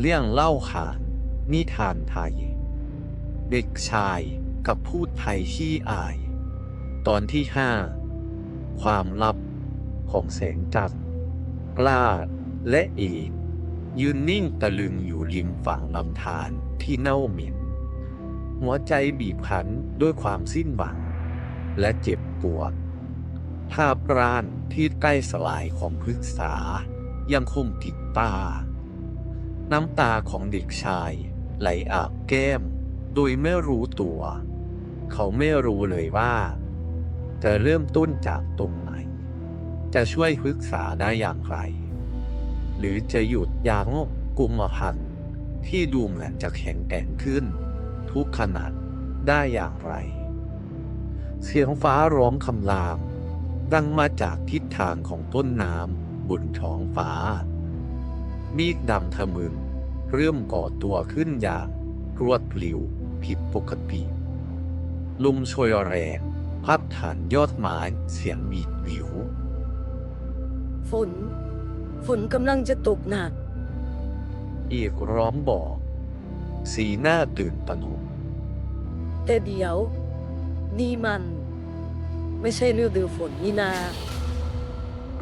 เรื่องเล่าขานนิทานไทย เด็กชายกับพูดไทยขี้อาย ตอนที่ห้าความลับของแสงจันทร์กล้าและเอกยืนนิ่งตะลึงอยู่ริมฝั่งลำธารที่เน่าเหม็น หัวใจบีบคั้นด้วยความสิ้นหวัง และเจ็บปวดภาพร้านที่ใกล้สลายของพฤกษายังคงติดตา น้ำตาของเด็กชาย ไหลอาบแก้ม โดยไม่รู้ตัว เขาไม่รู้เลยว่าจะเริ่มต้นจากตรงไหน จะช่วยพฤกษาได้อย่างไร หรือจะหยุดยั้งกุมพันธ์ที่ดูเหมือนจะแข็งแกร่งขึ้น ทุกขนาดได้อย่างไร เสียงฟ้าร้องคำราม ดังมาจากทิศทางของต้นน้ำบนท้องฟ้ามีดดำทะมึง เริ่มก่อตัวขึ้นอย่างรวดเร็วผิดปกติลมโชยแรงพัดฐานยอดไม้เสียงบีดวิว ฝน ฝนกำลังจะตกหนักอีกร้องบอก สีหน้าตื่นตระหนกแต่เดี๋ยว นี่มัน ไม่ใช่ฤดูฝนนี่นา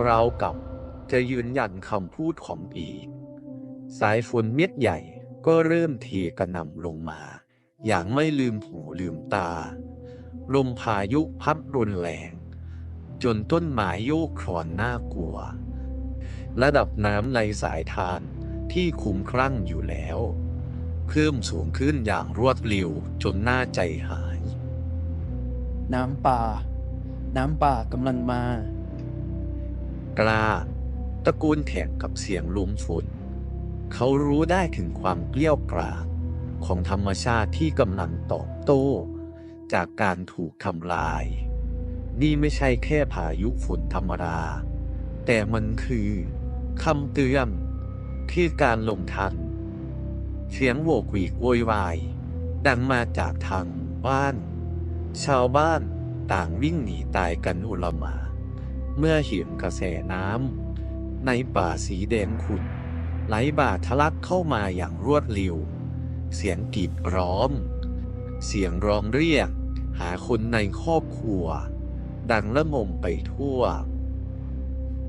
เราวกับจะยืนยันคำพูดของอีก สายฝนเม็ดใหญ่ก็เริ่มเทกระหน่ำลงมา อย่างไม่ลืมหูลืมตา ลมพายุพัดรุนแรง จนต้นไม้โยกคลอนน่ากลัว ระดับน้ำในสายทานที่คุ้มครั่งอยู่แล้ว เพิ่มสูงขึ้นอย่างรวดเร็วจนน่าใจหาย น้ำป่า น้ำป่ากำลังมา กล้า ตะโกูลแข่งกับเสียงลมฝน เขารู้ได้ถึงความเกลี้ยวกราดของธรรมชาติที่กำลังตอบโต้ จากการถูกทำลาย นี่ไม่ใช่แค่พายุฝนธรรมดา แต่มันคือคำเตือนที่การลงทัน เสียงโวกวีกโวยวาย ดังมาจากทางบ้าน ชาวบ้านต่างวิ่งหนีตายกันอุลมา เมื่อเห็นกระแสน้ำในป่าสีแดงขุ่น ไหลบ่าทะลักเข้ามาอย่างรวดเร็ว เสียงกรีดร้อง เสียงร้องเรียก หาคนในครอบครัว ดังละงมไปทั่ว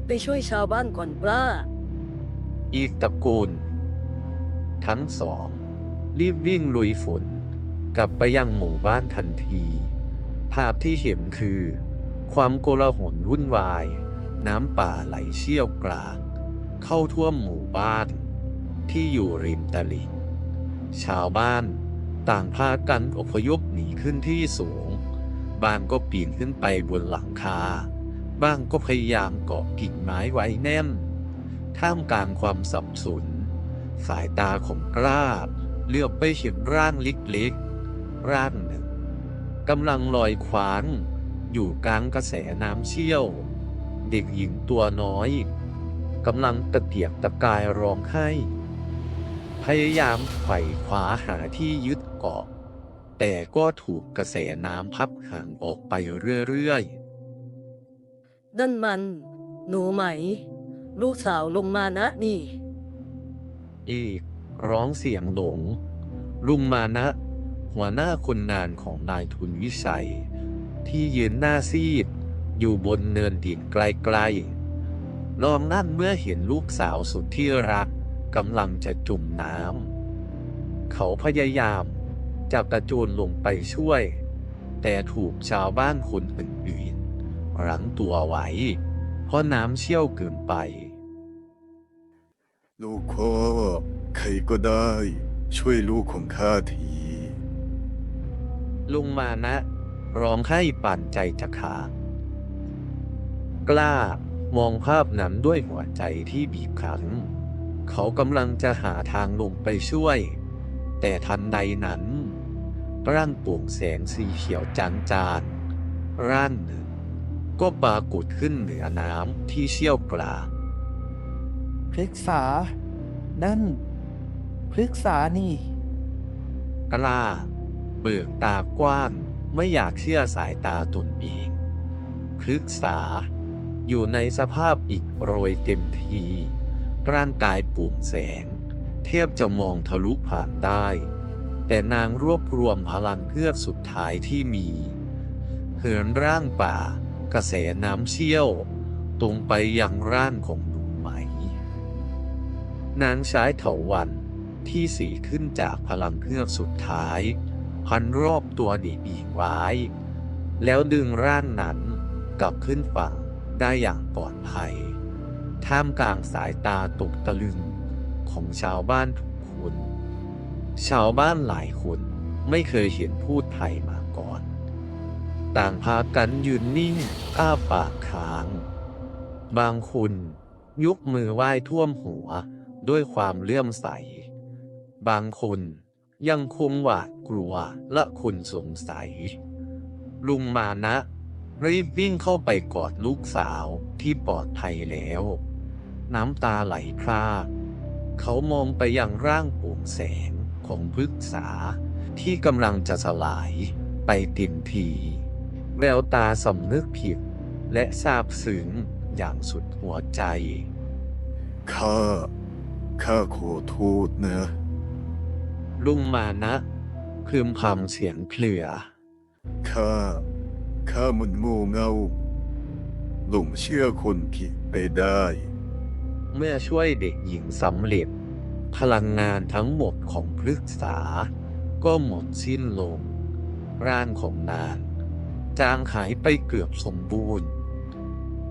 ไปช่วยชาวบ้านก่อนปล้าอีกตระกูล ทั้งสอง รีบวิ่งลุยฝน กลับไปยังหมู่บ้านทันที ภาพที่เห็นคือ ความโกลาหลวุ่นวาย น้ำป่าไหลเชี่ยวกราก เข้าท่วมหมู่บ้าน ที่อยู่ริมตลิ่ง ชาวบ้านต่างพากันอพยพหนีขึ้นที่สูง บางก็ปีนขึ้นไปบนหลังคา บ้างก็พยายามเกาะกิ่งไม้ไว้แน่น ท่ามกลางความสับสน สายตาของกล้าเลือบไปเห็นร่างเล็กๆ ร่างหนึ่งกำลังลอยคว้าง อยู่กลางกระแสน้ำเชี่ยว เด็กหญิงตัวน้อย กำลังตะเกียกตะกายร้องไห้ พยายามไขว่คว้าหาที่ยึดเกาะ แต่ก็ถูกกระแสน้ำพับห่างออกไปเรื่อยๆ นั่นมัน หนูไหม ลูกสาวลงมานะนี่ อีก ร้องเสียงหลง ลุงมานะ หัวหน้าคนงานของนายทุนวิชัย ที่ยืนหน้าซีด อยู่บนเนินดินไกลๆ ลองนั่นเมื่อเห็นลูกสาวสุดที่รักกำลังจะจุ่มน้ำ เขาพยายามจะกระโจนลงไปช่วย แต่ถูกชาวบ้านคนอื่นๆรั้งตัวไว้ เพราะน้ำเชี่ยวเกินไปลูกพ่อใครก็ได้ ช่วยลูกของข้าทีลุงมานะ ร้องไห้ปั่นใจจะขาดกล้า มองภาพนั้นด้วยหัวใจที่บีบคั้น เขากำลังจะหาทางลงไปช่วย แต่ทันใดนั้นร่างโปร่งแสงสีเขียวจางจานร่างหนึ่งก็ปรากฏขึ้นเหนือน้ำที่เชี่ยวกรากพฤกษา นั่นพฤกษานี่กล้าเบิกตากว้างไม่อยากเชื่อสายตาตนเองพฤกษา อยู่ในสภาพอิดโรยเต็มที ร่างกายปุ่มแสง เทพจะมองทะลุผ่านได้ แต่นางรวบรวมพลังเพื่อสุดท้ายที่มี เหินร่างป่า กระแสน้ำเชี่ยว ตรงไปยังร่างของหนุ่มไหม นางใช้เถาวันที่สีขึ้นจากพลังเพื่อสุดท้าย พันรอบตัวดีบีกไว้ แล้วดึงร่างนั้นกลับขึ้นฝั่ง ได้อย่างปลอดภัย ท่ามกลางสายตาตกตะลึงของชาวบ้านทุกคน ชาวบ้านหลายคนไม่เคยเห็นพูดไทยมาก่อน ต่างพากันยืนนิ่งอ้าปากค้าง บางคนยกมือไหว้ท่วมหัวด้วยความเลื่อมใส บางคนยังคงหวาดกลัวและคุณสงสัย ลุงมานะ รีบวิ่งเข้าไปกอดลูกสาวที่ปลอดภัยแล้ว น้ำตาไหลพรากเขามองไปยังร่างโปร่งแสงของพฤกษาที่กำลังจะสลายไปเต็มที แววตาสำนึกผิดและซาบซึ้งอย่างสุดหัวใจ ข้า ข้าขอโทษนะ ลุงมานะพึมพำเสียงเคลือ ข้า ข้ามันโง่เง่าหลงเชื่อคนผิดไปได้ เมื่อช่วยเด็กหญิงสำเร็จ พลังงานทั้งหมดของพฤกษา ก็หมดสิ้นลง ร่างของนางจางหายไปเกือบสมบูรณ์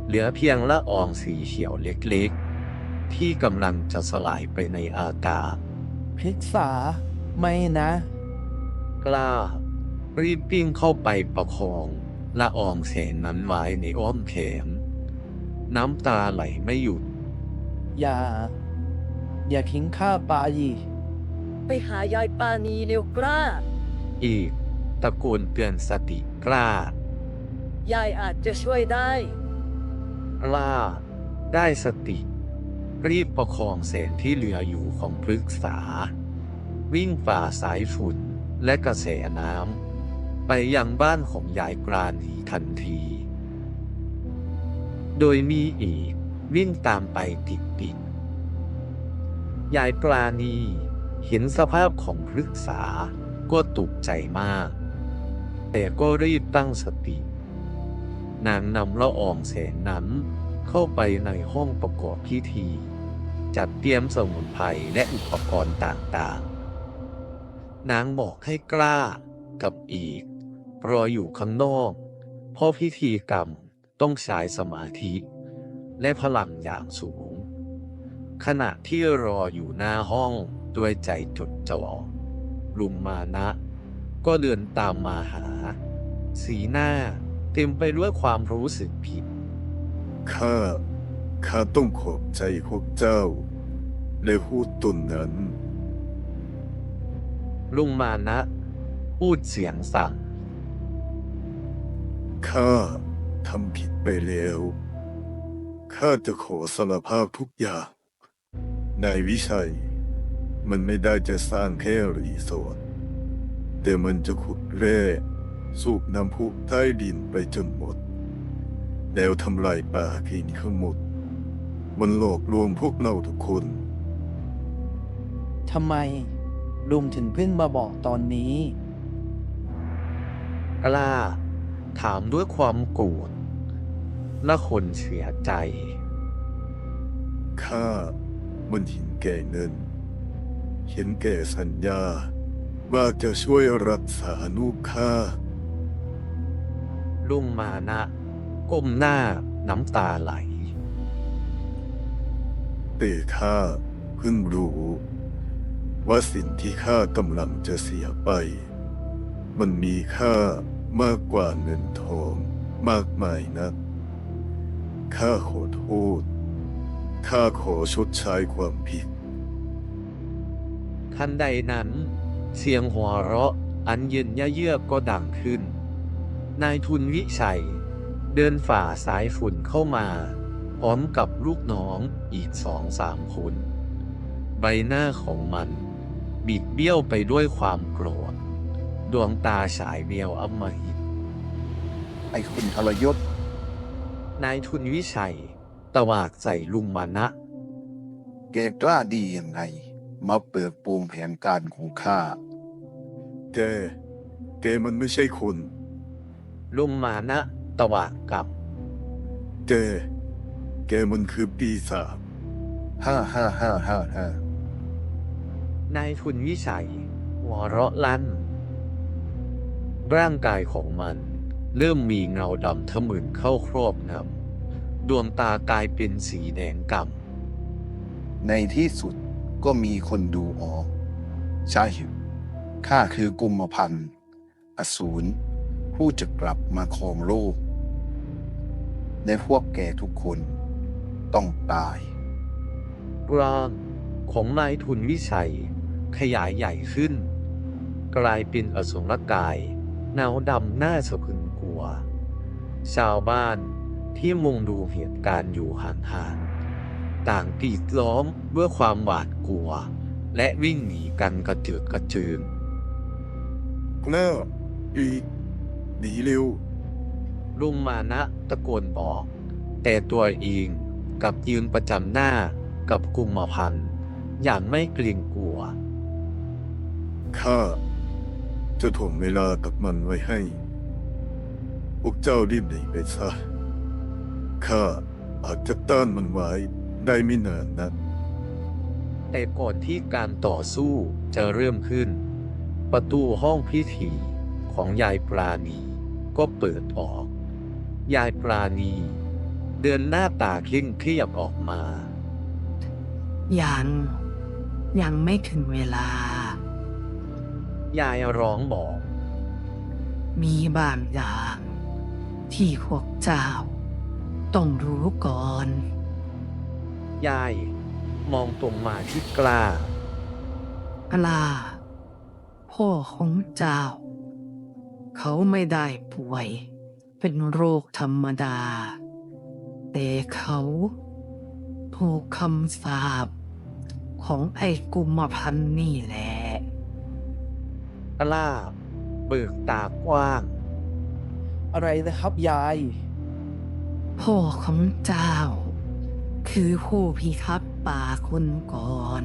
เหลือเพียงละอองสีเขียวเล็กๆ ที่กำลังจะสลายไปในอากาศพฤกษา ไม่นะ กล้า รีบวิ่งเข้าไปประคอง ละอองแสงนั้นไว้ในอ้อมแขนน้ำตาไหลไม่หยุด อย่า อย่าทิ้งข้าไปไปหายายปานีเร็วกล้า อีก ตะโกนเตือนสติกล้า ยายอาจจะช่วยได้กล้าได้สติ รีบประคองแสงที่เหลืออยู่ของพฤกษา วิ่งฝ่าสายฝุ่นและกระแสน้ำ ไปยังบ้านของยายกราณีทันที โดยมีอีกวิ่งตามไปติดติดๆยายปราณีเห็นสภาพของพฤกษาก็ตกใจมาก แต่ก็รีบตั้งสติ นางนำละอองแสงนั้นเข้าไปในห้องประกอบพิธี จัดเตรียมสมุนไพรและอุปกรณ์ต่างๆ นางบอกให้กล้ากับอีก รออยู่ข้างนอก เพราะพิธีกรรมต้องใช้สมาธิ และพลังอย่างสูง ขณะที่รออยู่หน้าห้องด้วยใจจดจ่อลุงมานะ ก็เดินตามมาหา สีหน้าเต็มไปด้วยความรู้สึกผิด ข้า ข้าต้องขอบใจพวกเจ้าและพูดตนนั้น ลุงมานะ พูดเสียงสั่ง ข้าทำผิดไปแล้ว ข้าจะขอสารภาพทุกอย่างนายวิชัย มันไม่ได้จะสร้างแค่รีสอร์ทแต่มันจะขุดแร่สูบน้ำพุใต้ดินไปจนหมด แล้วทำลายป่ากินทั้งหมด มันหลอกลวงพวกเราทุกคน ทำไมลุงถึงเพิ่งมาบอกตอนนี้ กล้า ถามด้วยความโกรธและคนเสียใจ ข้ามันเห็นแก่เงิน เห็นแก่สัญญา ว่าจะช่วยรักษาลูกข้าลุงมานะก้มหน้าน้ำตาไหลแต่ข้าเพิ่งรู้ ว่าสิ่งที่ข้ากำลังจะเสียไป มันมีค่า มากกว่าเงินทองมากมายนะข้าขอโทษ ข้าขอชดใช้ความผิด ทันใดนั้น เสียงหัวเราะอันเย็นยะเยือกก็ดังขึ้น นายทุนวิชัย เดินฝ่าสายฝุ่นเข้ามา พร้อมกับลูกน้องอีกสองสามคน ใบหน้าของมัน บิดเบี้ยวไปด้วยความโกรธ ดวงตาฉายเบียวอำมหิต ไอ้คุณทรยศ นายทุนวิชัย ตวาดใส่ลุงมานะ แกกล้าดียังไง มาเปิดโปงแผนการของข้า แก แกมันไม่ใช่คน ลุงมานะ ตวาดกลับ แก แกมันคือปีศาจฮ่าฮ่าฮ่าฮ่าฮ่านายทุนวิชัยหัวเราะลั่น ร่างกายของมัน เริ่มมีเงาดำทะมึนเข้าครอบงำดวงตากลายเป็นสีแดงกำในที่สุดก็มีคนดูออก ใช่ข้าคือกุมพันธ์อสูรผู้จะกลับมาครองโลกและพวกแกทุกคนต้องตาย ร่างของนายทุนวิชัยขยายใหญ่ขึ้น กลายเป็นอสุรกาย เงาดำน่าสะพรึงกลัว ชาวบ้านที่มุงดูเหตุการณ์อยู่ห่างๆต่างกรีดล้อมด้วยความหวาดกลัว และวิ่งหนีกันกระเจิดกระเจิงหน้าอีกหนีเร็วลุงมานะตะโกนบอก แต่ตัวเองกลับยืนประจำหน้ากับกุมพันธ์อย่างไม่เกรงกลัวข้า จะถ่วงเวลากับมันไว้ให้ พวกเจ้ารีบหนีไปซะ ข้าอาจจะต้านมันไว้ได้ไม่นานนะแต่ก่อนที่การต่อสู้จะเริ่มขึ้น ประตูห้องพิธีของยายปราณีก็เปิดออก ยายปราณี เดินหน้าตาเคร่งเครียดออกมา ยัง ยังไม่ถึงเวลา ยายร้องบอก มีบางอย่างที่พวกเจ้า ต้องรู้ก่อน ยายมองตรงมาที่กล้ากล้า พ่อของเจ้า เขาไม่ได้ป่วย เป็นโรคธรรมดา แต่เขาถูกคำสาปของไอ้กุมพันธ์นี่แหละ กล้าเบิกตากว้าง อะไรนะครับยาย พ่อของเจ้า คือผู้พิทักษ์ป่าคนก่อน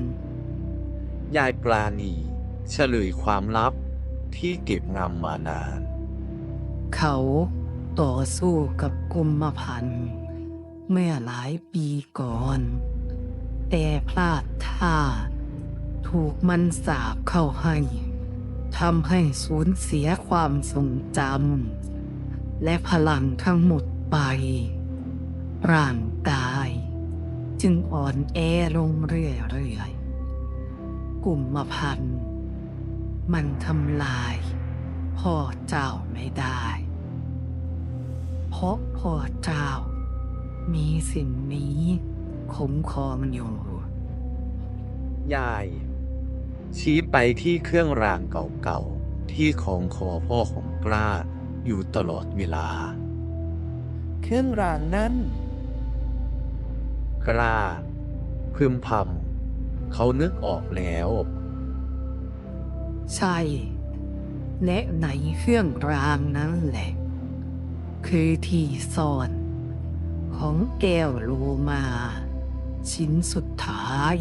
ยายปราณีเฉลยความลับที่เก็บงำมานาน เขาต่อสู้กับกุมพันธ์เมื่อหลายปีก่อน แต่พลาดท่า ถูกมันสาบเข้าให้ ทำให้สูญเสียความทรงจำและพลังทั้งหมดไป ร่างกาย จึงอ่อนแอลงเรื่อยๆกลุ่มพันธ์มันทำลาย พ่อเจ้าไม่ได้ เพราะพ่อเจ้า มีสิ่งนี้คุ้มครองอยู่ ยาย ชี้ไปที่เครื่องรางเก่าๆ ที่ของคอพ่อของกล้าอยู่ตลอดเวลา เครื่องรางนั้น กล้าพึมพำเขานึกออกแล้ว ใช่ และในเครื่องรางนั้นแหละ คือที่ซ่อน ของแก้วโลมา ชิ้นสุดท้าย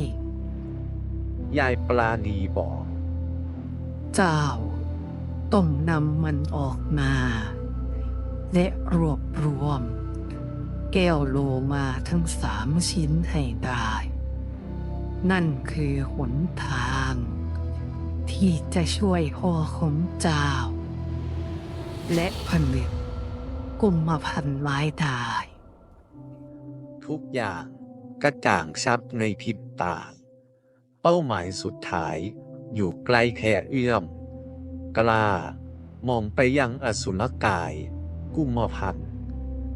ยายปลาณีบอก เจ้าต้องนำมันออกมา และรวบรวม แก้วโลมาทั้งสามชิ้นให้ได้ นั่นคือหนทาง ที่จะช่วยพ่อของเจ้า และผนึกกุมพันธ์ไว้ได้ ทุกอย่างกระจ่างชัดในพริบตา เป้าหมายสุดท้าย อยู่ใกล้แค่เอื้อม กล้ามองไปยังอสุรกาย กุมพันธ์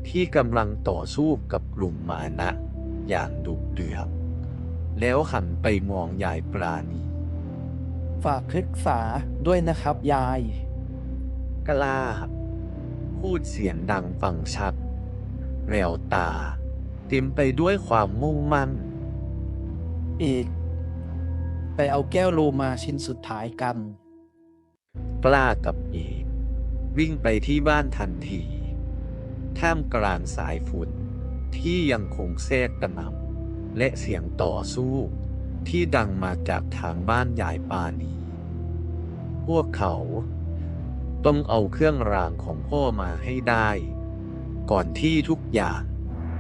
ที่กำลังต่อสู้กับกลุ่มมานะอย่างดุเดือดแล้วหันไปมองยายปราณี ฝากพฤกษาด้วยนะครับยาย กล้า พูดเสียงดังฟังชัดแววตา เต็มไปด้วยความมุ่งมั่น อีก ไปเอาแก้วโลมาชิ้นสุดท้ายกันกล้ากับเอกวิ่งไปที่บ้านทันที ท่ามกลางสายฝุ่นที่ยังคงแทรกกระหน่ำและเสียงต่อสู้ ที่ดังมาจากทางบ้านยายปานี พวกเขาต้องเอาเครื่องรางของพ่อมาให้ได้ ก่อนที่ทุกอย่าง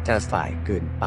จะสายเกินไป